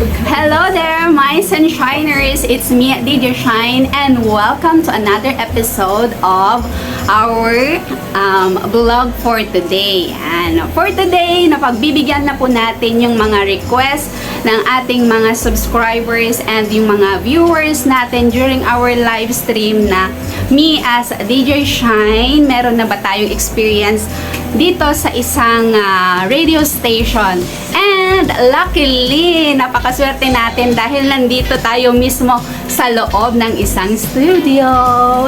Hello there, my sunshiners. It's me, DJ Shine, and welcome to another episode of our um, vlog for today. And for today, napagbibigyan na po natin yung mga request ng ating mga subscribers and yung mga viewers natin during our live stream na me as DJ Shine, meron na ba tayong experience dito sa isang ah, radio station. And luckily, napakaswerte natin dahil nandito tayo mismo sa loob ng isang studio.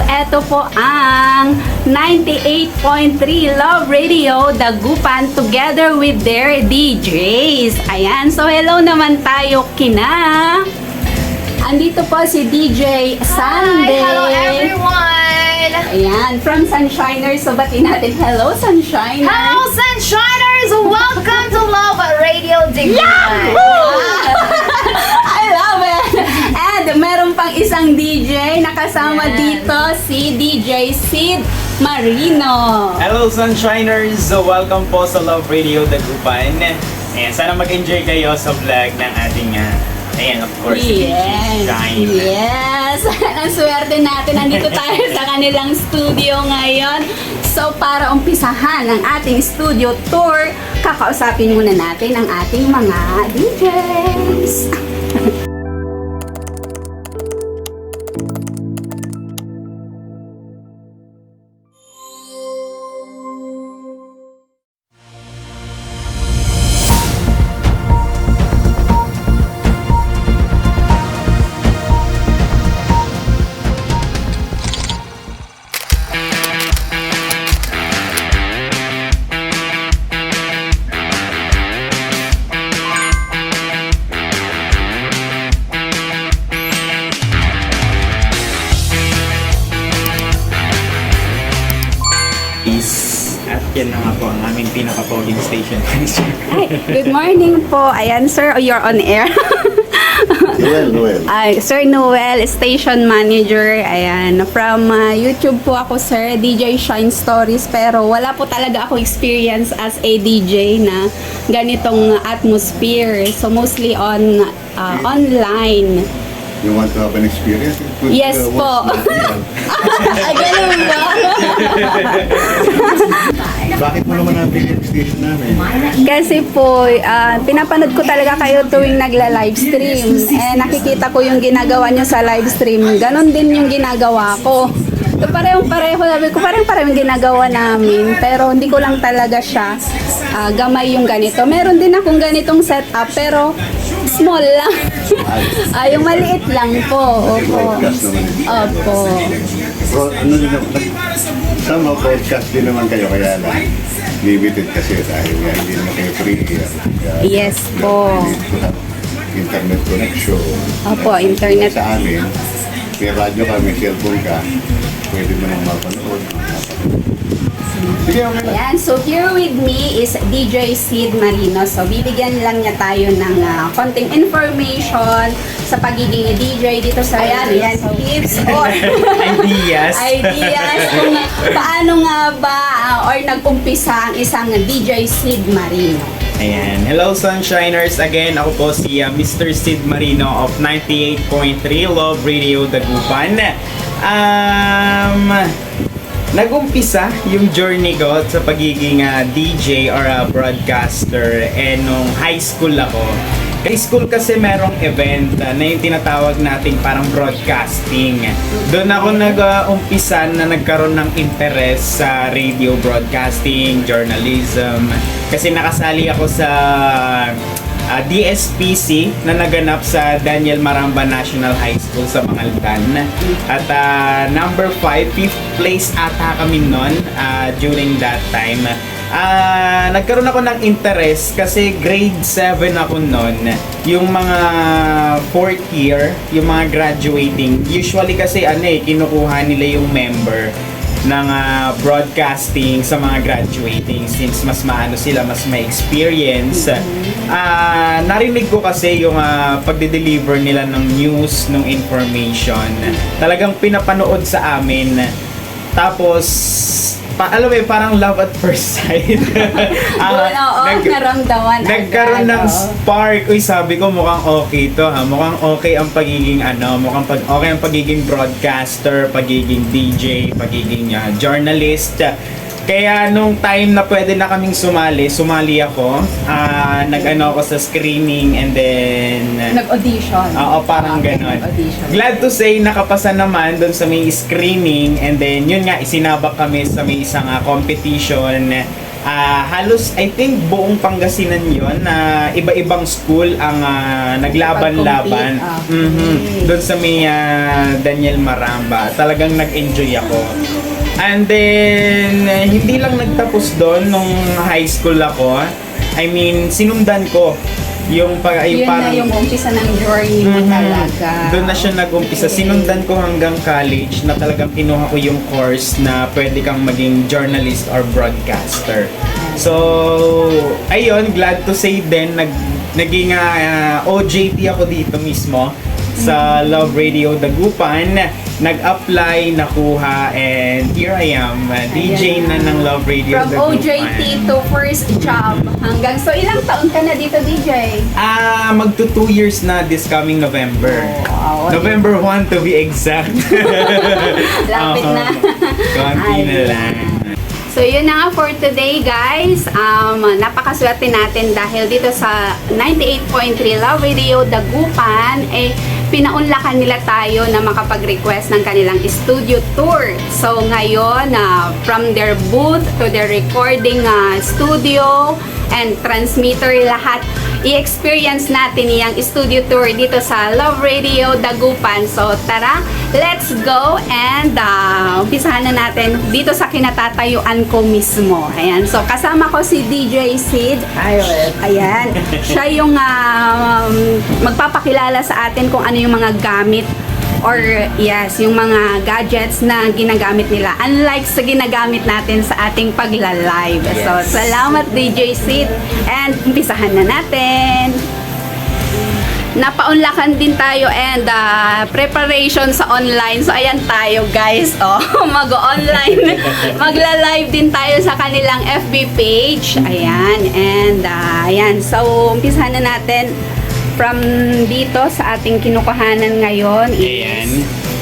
Ito po ang 98.3 Love Radio Dagupan together with their DJs. Ayan, so hello naman tayo kina. Andito po si DJ Sunday. Hi, hello everyone! Ayan, from Sunshiners. So, batiin natin. Hello, Sunshiners. Hello Sunshiners! Welcome to Love Radio Digman! I love it! And meron pang isang DJ nakasama Yes. dito, si DJ Sid Marino. Hello Sunshiners! So, welcome po sa Love Radio Dagupan. Ayan, sana mag-enjoy kayo sa vlog ng ating, uh, ayan, of course, Yes. Shine. Yes. Ang swerte natin. Nandito tayo sa kanilang studio ngayon. So, para umpisahan ang ating studio tour, kakausapin muna natin ang ating mga DJs. yan na nga po ang aming pinaka-poging station. Hi, good morning po. Ayan, sir, you're on air. Noel, Noel. Ay, Sir Noel, station manager. Ayan, from uh, YouTube po ako, sir, DJ Shine Stories. Pero wala po talaga ako experience as a DJ na ganitong atmosphere. So, mostly on uh, online. You want to have an experience? Put, Yes po. the- Ay, ganun ba? Bakit mo naman natin yung station namin? Kasi po, ah, pinapanood ko talaga kayo tuwing nagla-live stream. Eh, nakikita ko yung ginagawa nyo sa live stream. Ganon din yung ginagawa ko. So, parehong pareho. Sabi ko, parehong pareho yung ginagawa namin. Pero hindi ko lang talaga siya ah, gamay yung ganito. Meron din akong ganitong setup, pero small lang. ah, yung maliit lang po. Opo. Opo. Bro, ano din somehow broadcast din naman kayo, kaya lang limited kasi dahil nga hindi naman kayo free. Kaya, Yes po. internet connection. Opo, internet. Sa amin, may radyo ka, may cellphone ka, pwede mo nang mapanood. Sige, okay lang. Ayan, so here with me is DJ Sid Marino. So bibigyan lang niya tayo ng ah, konting information sa pagiging DJ dito sa ayan, ayan, tips or Ideas. ideas kung paano nga ba ah, or nag-umpisa ang isang DJ Sid Marino. Ayan. Hello Sunshiners! Again, ako po si uh, Mr. Sid Marino of 98.3 Love Radio Dagupan. Um, Nag-umpisa yung journey ko sa pagiging uh, DJ or uh, broadcaster eh nung high school ako. High school kasi merong event uh, na yung tinatawag nating parang broadcasting. Doon ako nag-umpisa na nagkaroon ng interest sa radio broadcasting, journalism. Kasi nakasali ako sa ah, DSPC na naganap sa Daniel Maramba National High School sa Mangaldan. At ah, number 5, fifth place ata kami noon ah, during that time. Ah, nagkaroon ako ng interest kasi grade 7 ako noon. Yung mga fourth year, yung mga graduating, usually kasi ano eh, kinukuha nila yung member ng ah, broadcasting sa mga graduating since mas maano sila, mas may experience. Ah, narinig ko kasi yung ah, pagde-deliver nila ng news, ng information. Talagang pinapanood sa amin Tapos, pa, alam mo yun, parang love at first sight. Ah, Doon, oo, nag- naramdaman Nagkaroon agad, ng spark. Uy, sabi ko mukhang okay to ha. Mukhang okay ang pagiging ano, mukhang pag okay ang pagiging broadcaster, pagiging DJ, pagiging ah, journalist. Kaya nung time na pwede na kaming sumali, sumali ako. Ah, nag-ano ako sa screening and then Nag-audition. Oo, parang Okay, ganon. Nag-audition. Glad to say, nakapasa naman doon sa may screening and then yun nga, isinabak kami sa may isang ah, competition. Ah, halos, I think, buong Pangasinan yon na iba-ibang school ang ah, naglaban-laban. Pag-compete, okay. Mhm. Doon sa may ah, Daniel Maramba. Talagang nag-enjoy ako. And then, eh, hindi lang nagtapos doon nung high school ako. I mean, sinundan ko yung, pa, yung Yun parang... na yung umpisa ng journey mo Mhm. talaga. Doon na siya nag-umpisa. Okay. Sinundan ko hanggang college na talagang kinuha ko yung course na pwede kang maging journalist or broadcaster. So, ayun, glad to say din, nag, naging ah, OJT ako dito mismo sa Love Radio Dagupan. Nag-apply, nakuha, and here I am, DJ na ng Love Radio From Dagupan. OJT to first job hanggang so ilang taon ka na dito DJ? Ah, magto 2 years na this coming November. Oh, wow. November 1 to be exact. Lapit na. Konti na lang. So yun na nga for today guys. Um, napakaswerte natin dahil dito sa 98.3 Love Radio Dagupan eh pinaunlakan nila tayo na makapag-request ng kanilang studio tour. So ngayon, ah, from their booth to their recording ah, studio and transmitter lahat i-experience natin yung studio tour dito sa Love Radio Dagupan. So tara, let's go and uh, umpisahan na natin dito sa kinatatayuan ko mismo. Ayan, so kasama ko si DJ Sid. Ayan, siya yung um, magpapakilala sa atin kung ano yung mga gamit or yes, yung mga gadgets na ginagamit nila. Unlike sa ginagamit natin sa ating pagla-live. So, Yes. salamat DJ Sid. And umpisahan na natin. Napaunlakan din tayo and uh, preparation sa online. So, ayan tayo guys. Oh, mag-online. Magla-live din tayo sa kanilang FB page. Ayan. And uh, ayan. So, umpisahan na natin from dito sa ating kinukuhanan ngayon. is- Ayan.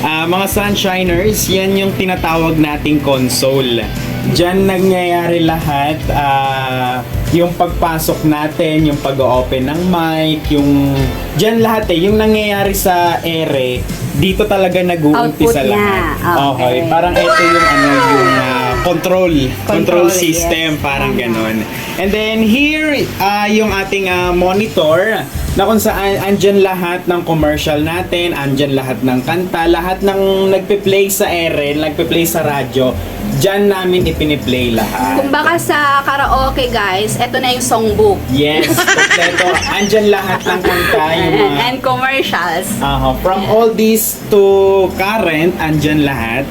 Ah, mga Sunshiners, yan yung tinatawag nating console. Diyan nangyayari lahat. ah, yung pagpasok natin, yung pag-open ng mic, yung... Diyan lahat eh. Yung nangyayari sa ere, dito talaga nag-uumpisa lahat. Okay. Parang ito yung ano, yung ah, control. Control, Control, system. yes. Parang Tama. ganon. And then here, ah, yung ating ah, monitor na kung saan andyan lahat ng commercial natin, andyan lahat ng kanta, lahat ng nagpe-play sa ere, nagpe-play sa radyo, dyan namin ipiniplay lahat. Kung baka sa karaoke guys, eto na yung songbook. Yes, kompleto. andyan lahat ng kanta, yung mga... And commercials. Aha, from all these to current, andyan lahat.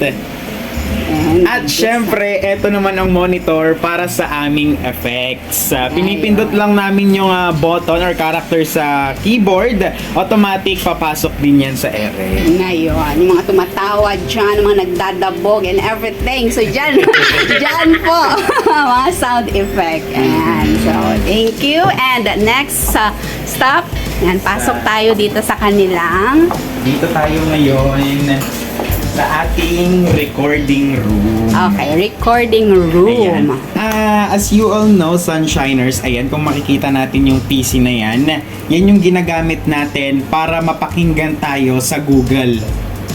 At syempre, eto naman ang monitor para sa aming effects. Uh, pinipindot lang namin yung ah, button or character sa keyboard, automatic papasok din yan sa ere. Ngayon, yung mga tumatawa dyan, mga nagdadabog and everything. So, dyan, dyan po, mga sound effect. Ayan. So, thank you. And next uh, stop, yan, pasok tayo dito sa kanilang Dito tayo ngayon sa ating recording room. okay, recording room. Ayan. Ah, as you all know, Sunshiners, ayan, kung makikita natin yung PC na yan, yan yung ginagamit natin para mapakinggan tayo sa Google.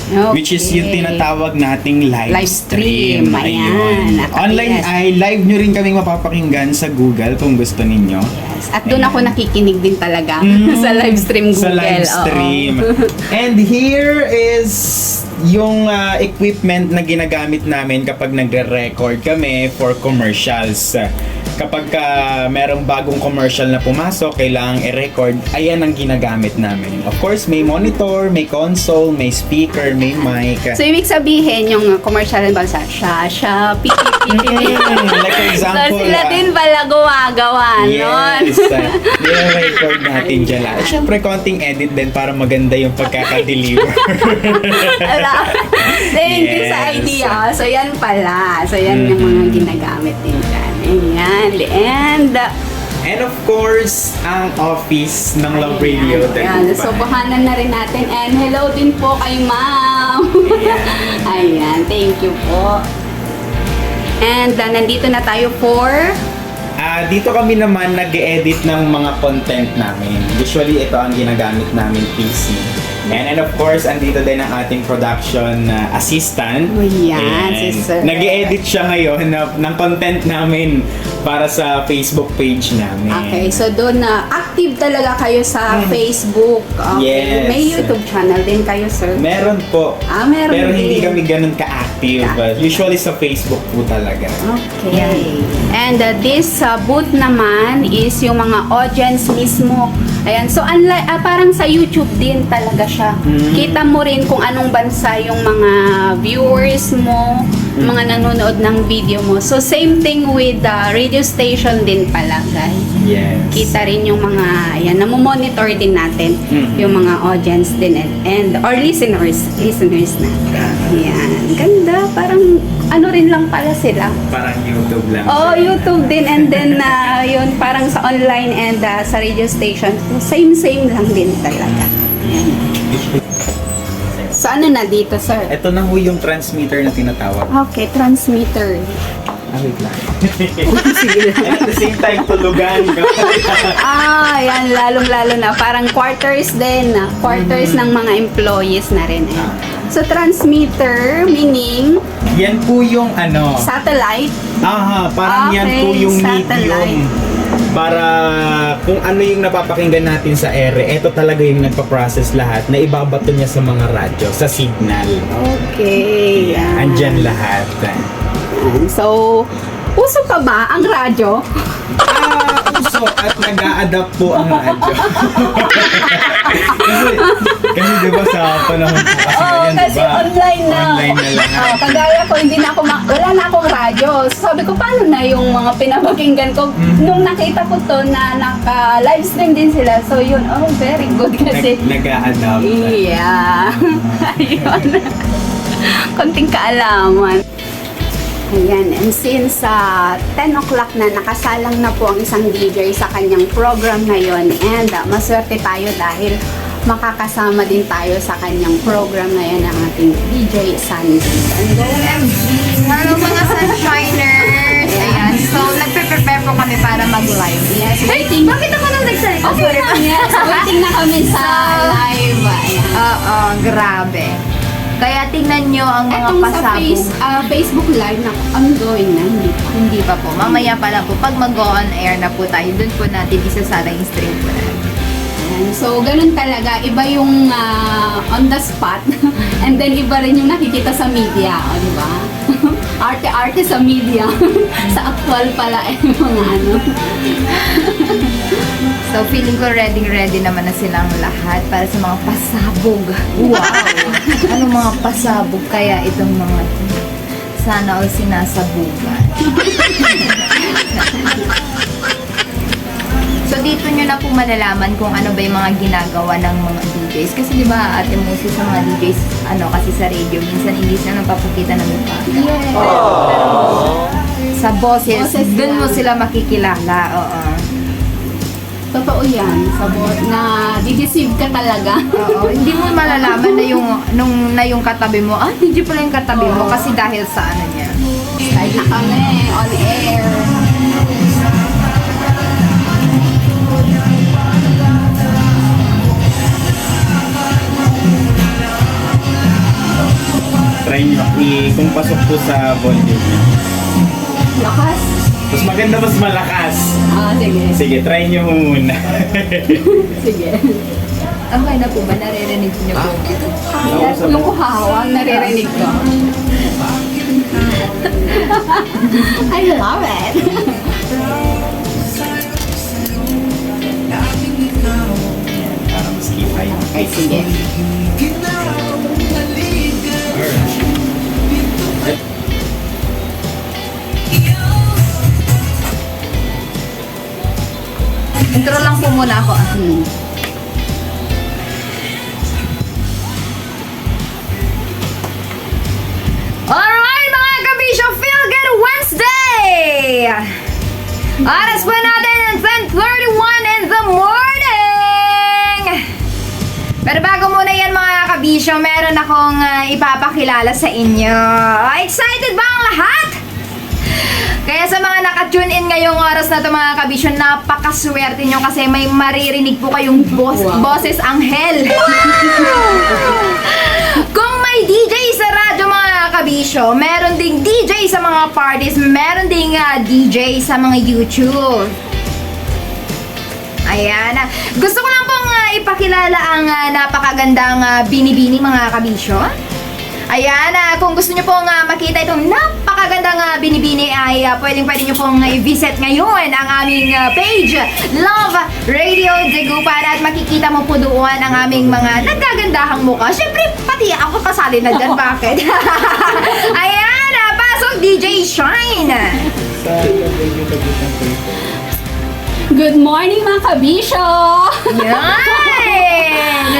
Okay. Which is yung tinatawag nating live, Live stream. Ayan. At- Online ay live nyo rin kaming mapapakinggan sa Google kung gusto ninyo. Yes. At doon ako nakikinig din talaga Mm. sa live stream Google. Sa live oo. stream. And here is yung ah, equipment na ginagamit namin kapag nagre-record kami for commercials. Kapag ka merong bagong commercial na pumasok, kailangang i-record, ayan ang ginagamit namin. Of course, may monitor, may console, may speaker, may mic. So, ibig sabihin, yung commercial ba sa Sha, Sha, pi, pi, pi, pi, pi. Mm, like for example, so, sila ah, din pala gumagawa nun. Yes. uh, nire-record natin dyan lahat. Siyempre, konting edit din para maganda yung pagkaka-deliver. Pala. Thank you sa Yes. idea. So, yan pala. So, yan yung mga ginagamit din dyan. Ayan. And, And of course, ang office ng Love Radio Ayan, Dagupan. so buhanan na rin natin. And hello din po kay ma'am. Ayan, thank you po. And uh, nandito na tayo for... Ah, dito kami naman nag-edit ng mga content namin. Usually, ito ang ginagamit namin PC. And, and of course, andito din ang ating production uh, assistant. Oh, yan, si Sir. Nag-edit siya ngayon na, ng content namin para sa Facebook page namin. Okay, so doon na active talaga kayo sa Facebook. Okay. Hmm. Yes. May YouTube channel din kayo, sir. Meron po. Ah, meron Pero hindi din. kami ganun ka-active. Ka-active. Usually sa Facebook po talaga. Okay. And uh, this uh, booth naman is yung mga audience mismo. Ayan. So, unlike, ah, parang sa YouTube din talaga siya. Kita mo rin kung anong bansa yung mga viewers mo, mga nanonood ng video mo. So, same thing with the radio station din pala, guys. Yes. Kita rin yung mga, ayan, namomonitor din natin Mhm. yung mga audience din and, and or listeners, listeners natin. Ayan. Ganda. Parang ano rin lang pala sila. Parang YouTube lang. Oh, siya. YouTube din and then uh, yun parang sa online and uh, sa radio station. Same same lang din talaga. So ano na dito, sir? Ito na ho yung transmitter na tinatawag. Okay, transmitter. Ah, wait lang. At the same time, tulugan. Ah, yan, lalong-lalo na. Parang quarters din. ah. Quarters ng mga employees na rin. Eh. So, transmitter, meaning Yan po yung ano. satellite. Aha, parang yan Okay, po yung satellite. medium. Para kung ano yung napapakinggan natin sa ere, ito talaga yung nagpa-process lahat na ibabato niya sa mga radyo, sa signal. Okay. yan. Andyan lahat. Yan. So, uso pa ba ang radyo? Ah, uso at nag adapt po ang radyo. kasi, kasi diba sa panahon po kasi Oo, ngayon, kasi diba? online na. Online na lahat. Oh, kagaya ko, hindi na ako, ma- wala na akong radyo. So, sabi ko, paano na yung mga pinapakinggan ko? Mm-hmm. Nung nakita ko to na naka-live stream din sila. So, yun, oh, very good kasi. Nag, nag-a-adapt. Yeah. Ayun. Konting kaalaman. Ayan, and since uh, 10 o'clock na, nakasalang na po ang isang DJ sa kanyang program na yon and uh, maswerte tayo dahil makakasama din tayo sa kanyang program na yan ng ating DJ Sandy. And go, Hello mga sunshiners! Ayan, so nagpe-prepare po kami para mag-live. Yes, waiting. Bakit ako nang nagsalita? Okay lang, yes. Waiting na kami sa live. Ayan. Oo, grabe. Kaya tingnan nyo ang mga Etong sa pasabog. face, ah, Facebook Live na ongoing na, hindi pa. Hindi pa po. Mamaya pa lang po. Pag mag-on air na po tayo, dun po natin isasala yung stream po natin. Ayan. So, ganun talaga. Iba yung ah, on the spot. And then, iba rin yung nakikita sa media. O, di ba? Arte-arte sa media. sa actual pala eh, mga ano. So, feeling ko ready-ready naman na silang lahat para sa mga pasabog. Wow! Anong mga pasabog kaya itong mga sana all sinasabugan? So, dito nyo na po malalaman kung ano ba yung mga ginagawa ng mga DJs. Kasi di ba ate Musi sa mga DJs, ano kasi sa radio, minsan hindi sila napapakita ng mukha. Yes. Sa boses, Boses dun mo sila makikilala. Oo. Totoo yan. Sabot na dideceive ka talaga. Oo, hindi mo malalaman na yung nung na yung katabi mo, ah, hindi pala yung katabi mo Oo. kasi dahil sa ano niya. Na kami on air. Try nyo. I, kung pasok po sa volume niya. Lakas. Mas maganda mas malakas. Ah, sige. Sige, try nyo muna. Sige. Okay na po ba? Naririnig niyo po? Yes, yung hawak, naririnig ko. I love it. Ay, sige. Intro lang po muna ako. Ah. Hmm. Alright mga kabisyo, feel good Wednesday! Oras pa natin 10.31 in the morning! Pero bago muna yan mga kabisyo, meron akong uh, ipapakilala sa inyo. Excited ba ang lahat? Kaya sa mga naka-tune in ngayong oras na to mga kabisyo, napakaswerte nyo kasi may maririnig po kayong boss, boses anghel. Kung may DJ sa radyo mga kabisyo, meron ding DJ sa mga parties, meron ding ah, DJ sa mga YouTube. Ayan. Gusto ko lang pong ah, ipakilala ang ah, napakagandang ah, binibini mga kabisyo. Ayan, ah, kung gusto nyo pong ah, makita itong napakagandang ah, binibini ay uh, pwedeng pwede nyo pong i-visit ngayon ang aming ah, page Love Radio Degupan at makikita mo po doon ang aming mga nagkagandahang mukha. Siyempre, pati ako kasali na dyan. Bakit? Ayan, ah, pasok DJ Shine! Good morning mga kabisyo! Yan!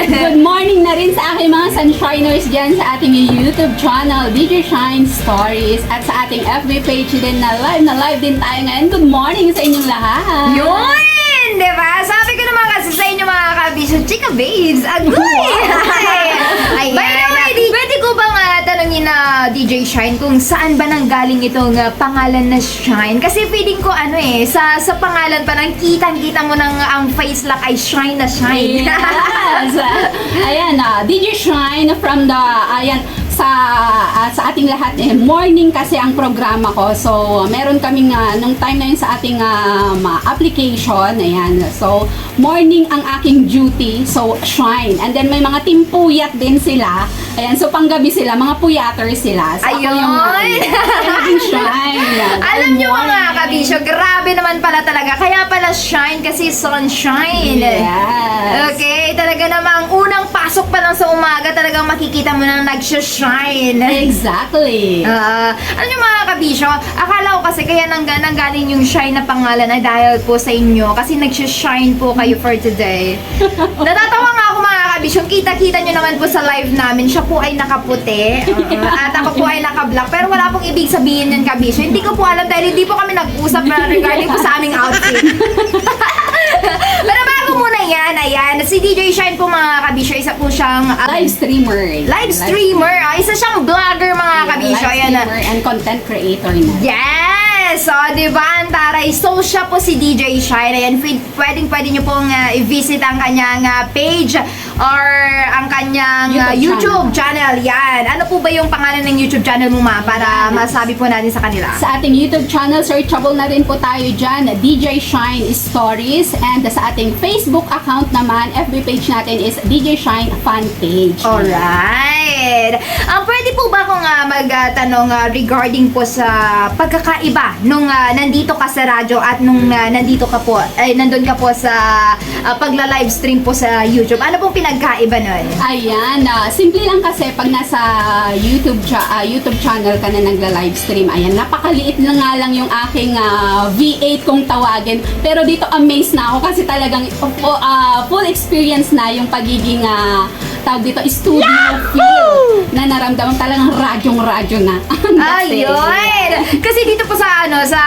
Good morning na rin sa aking mga sunshiners dyan sa ating YouTube channel, DJ Shine Stories, at sa ating FB page din na live na live din tayo ngayon. Good morning sa inyong lahat! Yun! Diba? Sabi ko naman kasi sa inyo mga kabisyo, chika babes, agoy! Ay, By the way, pwede ko bang ah, tanongin na DJ Shine kung saan ba nang galing itong ah, pangalan na Shine? Kasi feeling ko ano eh, sa sa pangalan pa nang kitang-kita mo nang ang face lock ay Shine na Shine. Yes! ayan, ah, DJ Shine from the, ayan, sa ah, sa ating lahat eh, morning kasi ang programa ko. So, meron kaming ah, nung time na yun sa ating um, application, ayan. So, morning ang aking duty. So, shine. And then may mga team puyat din sila. Ayan, so panggabi sila, mga puyaters sila. So, ako Ayun! yung kaya naging shine. Alam Good nyo mga kabisyo, grabe naman pala talaga. Kaya pala Shine kasi sunshine. Yes. Okay, talaga namang unang pasok pa lang sa umaga, talagang makikita mo nang nagsha-shine. Exactly. Ah, ano yung mga kabisyo? Akala ko kasi kaya nang nanggaling yung shine na pangalan ay dahil po sa inyo kasi nagsha-shine po kayo for today. Natatawa nga ako mga kabisyo. Kita-kita nyo naman po sa live namin. Siya po ay nakaputi. ah, at ako po ay naka-black. Pero wala pong ibig sabihin yun kabisyo. Hindi ko po alam dahil hindi po kami nag-usap na regarding po sa aming outfit. Pero yan, ayan, si DJ Shine po mga kabisyo, isa po siyang ah, Live streamer. live streamer. Ah, isa siyang vlogger mga kabisyo. Live Ayan na. streamer and content creator na. Yes! So, di ba, ang taray? So, siya po si DJ Shine. Ayan, pwede, pwedeng pwede nyo pong ah, i-visit ang kanyang ah, page or ang kanyang ah, YouTube YouTube, channel. Yan. Ano po ba yung pangalan ng YouTube channel mo, ma? Para masabi po natin sa kanila. Sa ating YouTube channel, searchable na rin po tayo dyan, DJ Shine Stories. And sa ating Facebook account naman, FB page natin is DJ Shine Fan Page. Alright. Ang pwede po ba akong ah, magtanong ah, regarding po sa pagkakaiba nung ah, nandito ka sa radyo at nung ah, nandito ka po, ay nandun ka po sa ah, pagla-livestream po sa YouTube. Ano pong pinagkaiba nun? Ayan, ah, simple lang kasi pag nasa YouTube cha- ah, YouTube channel ka na nagla-live stream, ayan, napakaliit na nga lang yung aking ah, V8 kung tawagin. Pero dito amazed na ako kasi talagang uh, full experience na yung pagiging ah, tawag dito studio feel na naramdaman talagang radyong-radyo na. Ayun! Kasi dito po sa ano, sa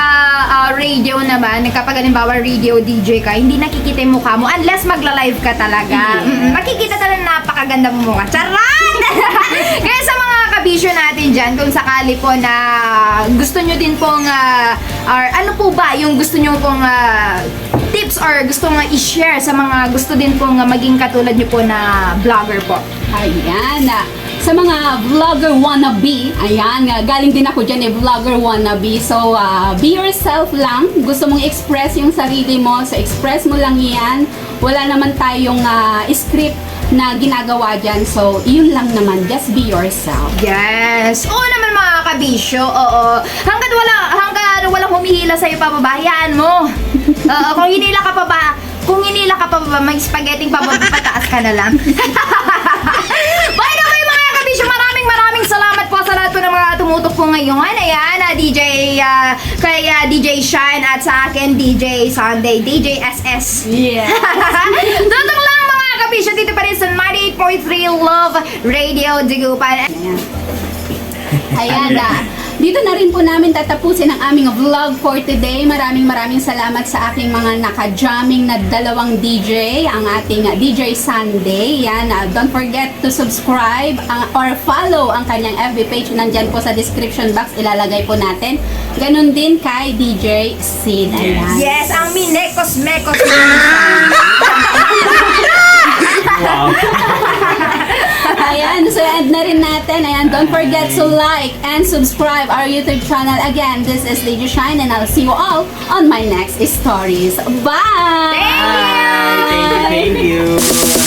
ah, radio naman, kapag halimbawa radio DJ ka, hindi nakikita yung mukha mo unless magla-live ka talaga. Yes. Mm, makikita talaga napakaganda mo mukha. Charan! Kaya sa mga kabisyo natin dyan, kung sakali po na gusto nyo din pong, ah, or ano po ba yung gusto nyo pong ah, tips or gusto nga i-share sa mga gusto din pong ah, maging katulad nyo po na vlogger po. Ayan. ah, Sa mga vlogger wannabe, ayan, ah, galing din ako dyan eh, vlogger wannabe. So, ah, be yourself lang. Gusto mong express yung sarili mo, so express mo lang yan. Wala naman tayong ah, script na ginagawa dyan. So, yun lang naman. Just be yourself. Yes. Oo naman mga kabisyo. Oo. Hanggat wala, hanggat walang humihila sa'yo pababayaan mo. Oo, kung hinila ka pa ba, kung hinila ka pa ba, may spaghetti pa ba, pataas ka na lang. By the way, mga kabisyo, maraming maraming salamat po sa lahat po ng mga tumutok po ngayon. Ayan, ah, DJ, ah, kay ah, DJ Shine at sa akin, DJ Sunday, DJ SS. Yeah. Tutok lang mga kabisyo dito pa rin sa 98.3 Love Radio Digupan. Ayan. Ayan na. dito na rin po namin tatapusin ang aming vlog for today. Maraming maraming salamat sa aking mga naka-jamming na dalawang DJ, ang ating DJ Sunday. Yan, uh, don't forget to subscribe uh, or follow ang kanyang FB page. Nandyan po sa description box, ilalagay po natin. Ganon din kay DJ Sid. Ayan. Yes, ang Minekos Mekos. Wow. Ayan, so end na rin natin. Ayan, don't forget to like and subscribe our YouTube channel. Again, this is DJ Shine and I'll see you all on my next stories. Bye! Thank you. Thank you. Thank you.